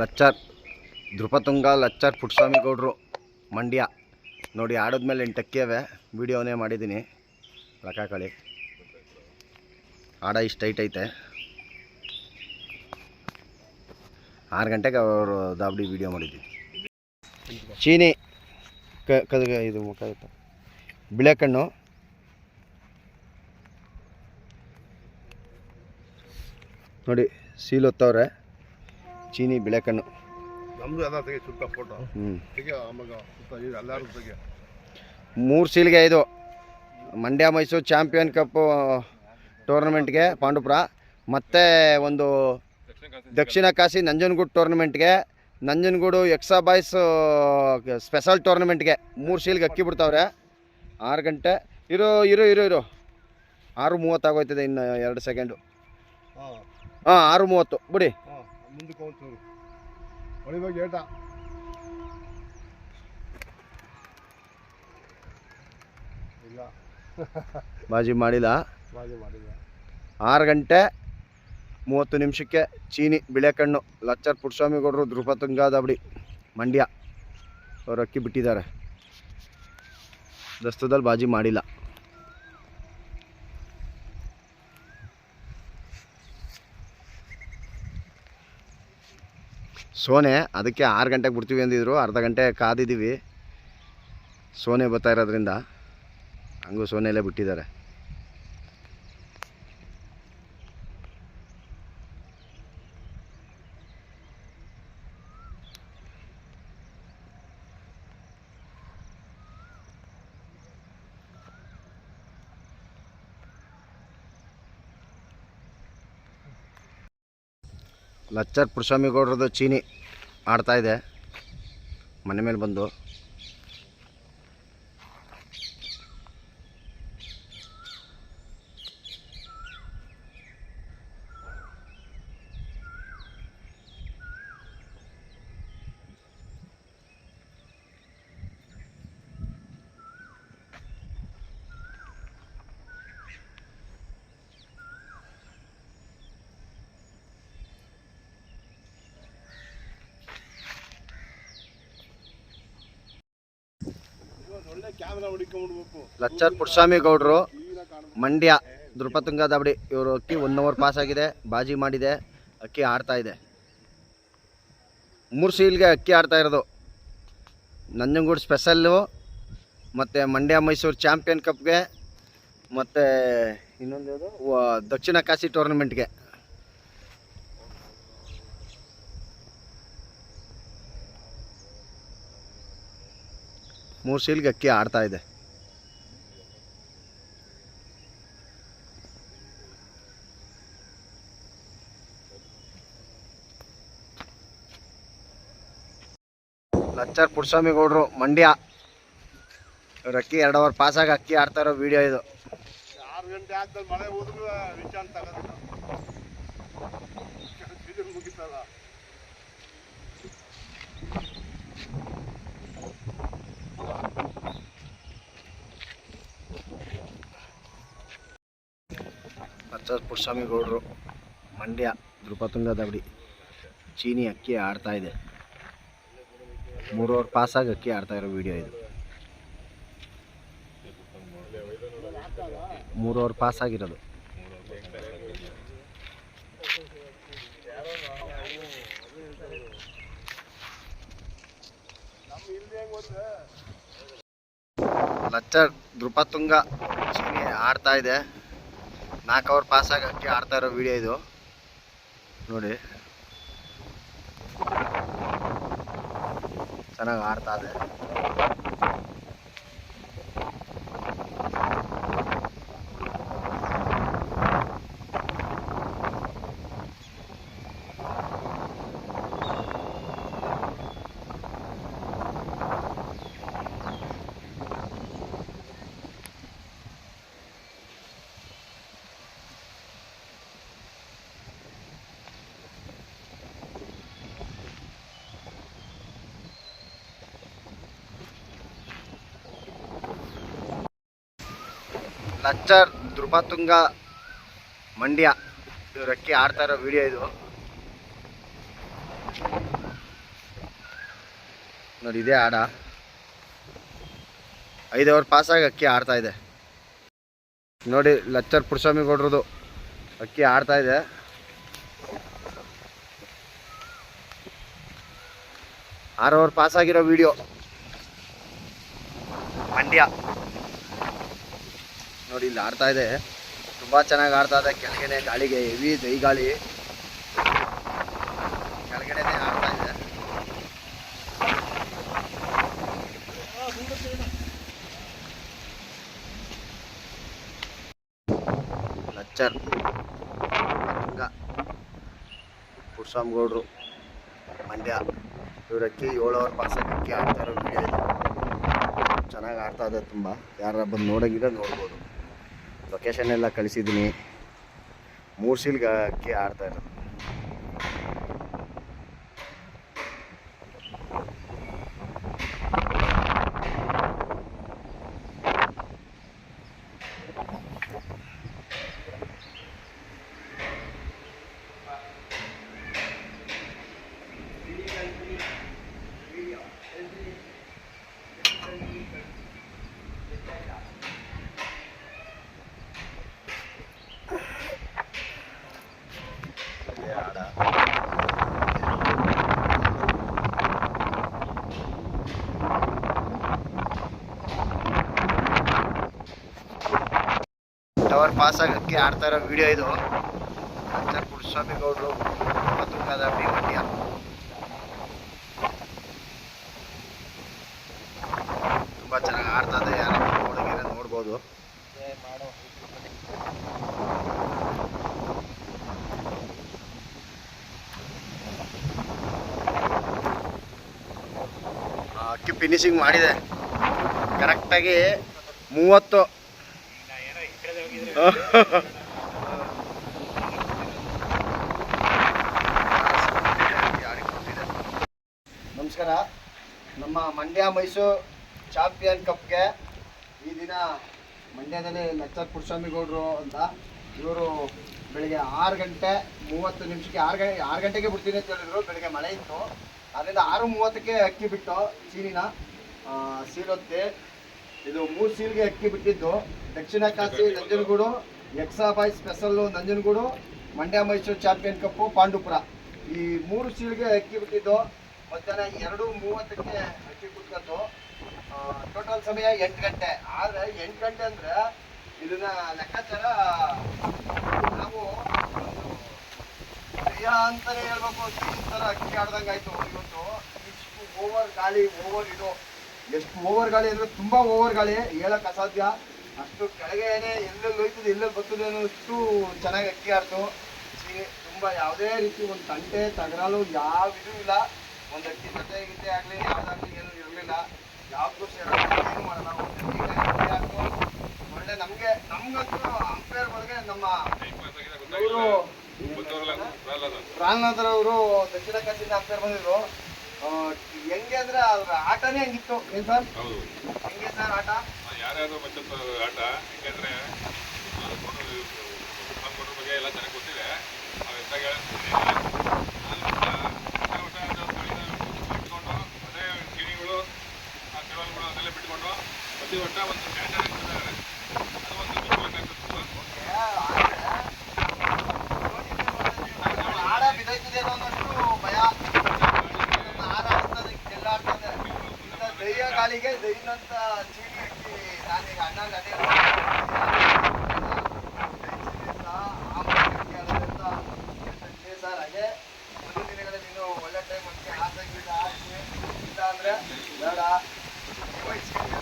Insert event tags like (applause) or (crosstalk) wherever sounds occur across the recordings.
ಲಚ್ಚಾರ್, ಧ್ರುಪತುಂಗ ಲಚ್ಚರ್ ಪುಟ್ಟಸ್ವಾಮಿ ಗೌಡ್ರು ಮಂಡ್ಯ. ನೋಡಿ ಆಡಿದ್ಮೇಲೆ ಎಂಟು ಅಕ್ಕಿ ವಿಡಿಯೋನೇ ಮಾಡಿದ್ದೀನಿ. ಲಕಾಕಳಿ ಆಡ ಇಷ್ಟು ಟೈಟ್ ಐತೆ. ಆರು ಗಂಟೆಗೆ ಅವರು ದಾಬಡಿ ವೀಡಿಯೋ ಮಾಡಿದ್ದೀನಿ ಚೀನಿ ಕ ಇದು ಮುಖ ಬಿಳೆಕಣ್ಣು ನೋಡಿ, ಸೀಲ್ ಹೊತ್ತವ್ರೆ ಚೀನಿ ಬಿಳೆಕಣ್ಣು. ಎಲ್ಲ ತೆಗೆ ಸುತ್ತ ಫೋಟೋ ಹ್ಞೂ ತೆಗಿ ಆವಾಗ ಸುತ್ತ ಈಗ ಎಲ್ಲರೂ ತೆಗಿ. ಮೂರು ಸೀಲ್ಗೆ ಇದು ಮಂಡ್ಯ ಮೈಸೂರು ಚಾಂಪಿಯನ್ ಕಪ್ ಟೂರ್ನಮೆಂಟ್ಗೆ ಪಾಂಡುಪುರ. ಮತ್ತು ಒಂದು ದಕ್ಷಿಣ ಕಾಶಿ ನಂಜನಗೂಡು ಟೂರ್ನಮೆಂಟ್ಗೆ ನಂಜನಗೂಡು ಎಕ್ಸಾ ಬಾಯ್ಸ್ ಸ್ಪೆಷಲ್ ಟೂರ್ನಮೆಂಟ್ಗೆ ಮೂರು ಸೀಲ್ಗೆ ಅಕ್ಕಿ ಬಿಡ್ತಾವ್ರೆ. ಆರು ಗಂಟೆ. ಇರೋ ಇರೋ ಇರೋ ಇರೋ. ಆರು ಮೂವತ್ತಾಗೋಯ್ತದೆ ಇನ್ನು ಎರಡು ಸೆಕೆಂಡು ಹಾಂ ಆರು ಮೂವತ್ತು. ಬಿಡಿ. ಮುಂದಕ್ಕೆ ಹೋಗ್ತವ್ರು ಹೊಳಿಬೇಕು ಏಟ ಇಲ್ಲ. (laughs) ಬಾಜಿ ಮಾಡಿಲ್ಲ. ಬಾಜಿ ಮಾಡಿಲ್ಲ. ಆರು ಗಂಟೆ ಮೂವತ್ತು ನಿಮಿಷಕ್ಕೆ ಚೀನಿ ಬಿಳೆಕಣ್ಣು ಲಚ್ಚರ್ ಪುಟ್ಟಸ್ವಾಮಿ ಗೌಡರು ಧ್ರುಪತುಂಗ ದಾಬಡಿ ಮಂಡ್ಯ. ಅವ್ರು ಅಕ್ಕಿ ಬಿಟ್ಟಿದ್ದಾರೆ. ದಸ್ತದಲ್ಲಿ ಬಾಜಿ ಮಾಡಿಲ್ಲ. ಸೋನೆ, ಅದಕ್ಕೆ ಆರು ಗಂಟೆಗೆ ಬಿಡ್ತೀವಿ ಅಂದಿದ್ರು, ಅರ್ಧ ಗಂಟೆ ಕಾದಿದ್ದೀವಿ. ಸೋನೆ ಬರ್ತಾ ಇರೋದ್ರಿಂದ, ಹಂಗೂ ಸೋನೆಯಲ್ಲೇ ಬಿಟ್ಟಿದ್ದಾರೆ. ಲಚ್ಚರ್ ಪುರುಷಾಮಿ ಗೌಡ್ರದ್ದು ಚೀನಿ ಆಡ್ತಾಯಿದೆ ಮನೆ ಮೇಲೆ ಬಂದು. ಲಚ್ಚರ್ ಪುರ್ಸ್ವಾಮಿ ಗೌಡ್ರು, ಮಂಡ್ಯ ದೃಪತುಂಗ ದಾಬಡಿ ಇವರು ಅಕ್ಕಿ ಒನ್ ಅವರ್ ಪಾಸ್ ಆಗಿದೆ, ಬಾಜಿ ಮಾಡಿದೆ, ಅಕ್ಕಿ ಆಡ್ತಾ ಇದೆ. ಮೂರು ಸೀಲ್ಗೆ ಅಕ್ಕಿ ಆಡ್ತಾ ಇರೋದು. ನಂಜನಗೂಡು ಸ್ಪೆಷಲ್ಲು ಮತ್ತು ಮಂಡ್ಯ ಮೈಸೂರು ಚಾಂಪಿಯನ್ ಕಪ್ಗೆ ಮತ್ತು ಇನ್ನೊಂದು ದಕ್ಷಿಣ ಕಾಶಿ ಟೂರ್ನಮೆಂಟ್ಗೆ ಮೂರು ಸೀಲ್ಗೆ ಅಕ್ಕಿ ಆಡ್ತಾ ಇದೆ. ಲಚ್ಚರ್ ಗೌಡ್ರು ಮಂಡ್ಯ. ಇವ್ರ ಅಕ್ಕಿ ಎರಡು ಅವರ್ ಪಾಸಾಗಿ ಅಕ್ಕಿ ಆಡ್ತಾ ಇರೋ ವಿಡಿಯೋ ಇದು. ಮಳೆ (laughs) ಹೋದ್ರು ವಿಚಾರ ತಗೋದಿಲ್ಲ ಇದು ಮುಗಿತಲ್ಲ ಲಚ್ಚರ್ ಪುಟ್ಟಸ್ವಾಮಿ ಗೌಡ್ರು ಮಂಡ್ಯ ದೃಪತುಂಗ ದಬಡಿ ಚೀನಿ ಅಕ್ಕಿ ಆಡ್ತಾ ಇದೆ. ಮೂರು ಅವರ್ ಪಾಸಾಗಿ ಅಕ್ಕಿ ಆಡ್ತಾ ಇರೋ ವಿಡಿಯೋ ಇದು. ಮೂರು ಓವರ್ ಪಾಸ್ ಆಗಿರೋದು. ಲಚ್ಚರ್ ದೃಪತುಂಗ ಚೀನಿ ಆಡ್ತಾ ಇದೆ. ನಾಲ್ಕು ಅವರ್ ಪಾಸ್ ಅಕ್ಕಿ ಆಡ್ತಾ ಇರೋ ವಿಡಿಯೋ ಇದು. ನೋಡಿ. ಚೆನ್ನಾಗಿ ಆಡ್ತಾ ಇದೆ. ಲಚ್ಚರ್, ಧ್ರುಪತುಂಗ, ಮಂಡ್ಯ. ಇವರಕ್ಕೆ ಆಡ್ತಾ ಇರೋ ವಿಡಿಯೋ ಇದು. ನೋಡಿ, ಇದೇ ಆಡ ಐದು ಅವರ್ ಪಾಸಾಗಿ ಅಕ್ಕಿ ಆಡ್ತಾ ಇದೆ. ನೋಡಿ, ಲಚ್ಚರ್ ಪುರುಷಾಮಿ ಗೌಡ್ರದು ಅಕ್ಕಿ ಆಡ್ತಾ ಇದೆ. ಆರು ಅವರ್ ಆಗಿರೋ ವಿಡಿಯೋ ಮಂಡ್ಯ. ನೋಡಿ, ಇಲ್ಲಿ ಆಡ್ತಾ ಇದೆ. ತುಂಬ ಚೆನ್ನಾಗಿ ಆಡ್ತಾ ಇದೆ. ಕೆಳಗಡೆ ಗಾಳಿಗೆ ಹೆವಿ ದೈ ಗಾಳಿ. ಕೆಳಗಡೆನೆ ಆಡ್ತಾ ಇದೆ. ಲಚ್ಚರ್ ತುಂಗ ಪುರುಷಾಮ್ ಗೌಡ್ರು ಮಂಡ್ಯ, ಇವರಕ್ಕೆ ಏಳು ಅವರ್ ಪಾಸಕ್ಕೆ ಆಡ್ತಾ ಇರೋ ವಿಡಿಯೋ ಚೆನ್ನಾಗಿ ಆಡ್ತಾ ಇದೆ ತುಂಬ. ಯಾರ ಬಂದು ನೋಡೋಂಗಿದ್ರೆ ನೋಡ್ಬೋದು. ಲೊಕೇಶನ್ ಎಲ್ಲ ಕಳಿಸಿದ್ದೀನಿ ಮೂರು ಸೀಲ್ಗೆ ಆಡ್ತಾ ಇರೋದು. ಟವರ್ ಪಾಸ್ ಆಗಕ್ಕೆ ಆಡ್ತಾ ಇರೋ ವಿಡಿಯೋ ಇದು. ಅಂತ ಪುರುಸ್ವಾಮಿ ಗೌಡರು ಮತ್ತುಂಗದ ಬಿ ಮಂಡ್ಯ ತುಂಬ ಚೆನ್ನಾಗಿ ಆಡ್ತಾ ಇದೆ ಯಾರು ಹುಡುಗಿರ ನೋಡ್ಬೋದು ಆ, ಅಕ್ಕಿ ಫಿನಿಶಿಂಗ್ ಮಾಡಿದೆ. ಕರೆಕ್ಟಾಗಿ ಮೂವತ್ತು. ನಮಸ್ಕಾರ. ನಮ್ಮ ಮಂಡ್ಯ ಮೈಸೂರು ಚಾಂಪಿಯನ್ ಕಪ್ಗೆ ಈ ದಿನ ಮಂಡ್ಯದಲ್ಲಿ ಲಕ್ಷರ್ ಗೌಡ್ರು ಅಂತ ಇವರು ಬೆಳಿಗ್ಗೆ ಆರು ಗಂಟೆ ಮೂವತ್ತು ನಿಮಿಷಕ್ಕೆ ಆರು ಗಂಟೆ, ಆರು ಗಂಟೆಗೆ ಬಿಡ್ತೀನಿ ಅಂತ ಹೇಳಿದ್ರು. ಬೆಳಿಗ್ಗೆ ಮಳೆ ಇತ್ತು. ಅದರಿಂದ ಆರು ಮೂವತ್ತಕ್ಕೆ ಅಕ್ಕಿ ಬಿಟ್ಟು ಚೀನಿನ ಆ, ಸೀಲೊತ್ತಿ ಇದು ಮೂರು ಸೀಲ್ಗೆ ಅಕ್ಕಿ ಬಿಟ್ಟಿದ್ದು. Dakshina Kashi Nanjangud ಎಕ್ಸಾಬಾಯ್ special Nanjangud Mandya Mysuru champion cup Pandupura. ಈ ಮೂರು ಸೀಲ್ಗೆ ಅಕ್ಕಿ ಬಿಟ್ಟಿದ್ದು. ಮಧ್ಯಾಹ್ನ ಎರಡು ಮೂವತ್ತಕ್ಕೆ ಅಕ್ಕಿ ಕುಟ್ಕೊಂಡು ಟೋಟಲ್ ಸಮಯ ಎಂಟು ಗಂಟೆ. ಆದರೆ ಎಂಟು ಗಂಟೆ ಅಂದರೆ ಇದನ್ನ ಲೆಕ್ಕಾಚಾರ ನಾವು ಅಂತಾನೆ ಹೇಳ್ಬೇಕು. ಈ ಥರ ಅಕ್ಕಿ ಆಡ್ದಂಗೆ ಆಯ್ತು ಇವತ್ತು. ಇಷ್ಟು ಓವರ್ ಗಾಳಿ ಓವರ್ ಇದು. ಎಷ್ಟು ಓವರ್ ಗಾಳಿ ಅಂದ್ರೆ ತುಂಬಾ ಓವರ್ ಗಾಳಿ. ಹೇಳಕ್ ಅಸಾಧ್ಯ. ಅಷ್ಟು ಕೆಳಗೆ ಏನೇ ಎಲ್ಲೆಲ್ಲಿ ಹೋಯ್ತದೆ ಎಲ್ಲೆಲ್ಲಿ ಬರ್ತದೆ ಅನ್ನೋಷ್ಟು ಚೆನ್ನಾಗಿ ಅಕ್ಕಿ ಆಡ್ತು. ತುಂಬಾ ಯಾವುದೇ ರೀತಿ ಒಂದು ತಂಟೆ ತಗರಾಲು ಯಾವ ಇದು ಇಲ್ಲ. ಒಂದು ಅಕ್ಕಿ ಜೊತೆ ಗಿಟ್ಟೆ ಆಗಲಿ ಯಾವ್ದಾಗ್ಲಿ ಏನು ಇರಲಿಲ್ಲ. ಯಾವ್ದು ಸೇರಲ್ಲ ಏನು ಮಾಡಲ್ಲ. ಒಳ್ಳೆ ನಮಗೆ ನಮ್ಗಂತೂ ಅಂಪೇರ್ ಒಳಗೆ ನಮ್ಮ ಇವರು ಪ್ರಾಣನಾಥರ್ ಅವರು ದಕ್ಷಿಣ ಕಾಶಿಯಿಂದ ಅಂಪೇರ್ ಬಂದಿದ್ರು. ಹೆಂಗೆ ಅಂದ್ರೆ ಅದ್ರ ಆಟನೇ ಹಂಗಿತ್ತು. ಏನ್ ಸರ್? ಹೌದು. ಹೆಂಗೆ ಸರ್ ಆಟ? ಯಾರ್ಯಾರು ಮಚ್ಚಪ್ಪ ಆಟ? ಯಾಕೆಂದ್ರೆ ಕೊಟ್ರ ಬಗ್ಗೆ ಎಲ್ಲ ಚೆನ್ನಾಗಿ ಗೊತ್ತಿದೆ. ನಾವು ಗಾಳಿಗೆ ದೈನಂತ ಚೀನಿ ಹಾಕಿ ಅಣ್ಣಗೆ ಅದೇ ಸರ್ ಹಾಗೆ ದಿನಗಳಲ್ಲಿ ನೀನು ಒಳ್ಳೆ ಟೈಮ್ ಅಂದ್ರೆ ಬೇಡ ವಯಸ್ಸಿಗೆ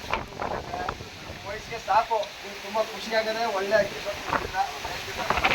ವಯಸ್ಸಿಗೆ ಸಾಕು ತುಂಬಾ ತುಂಬ ಖುಷಿಯಾಗದೆ ಒಳ್ಳೆ ಅಕ್ಕಿ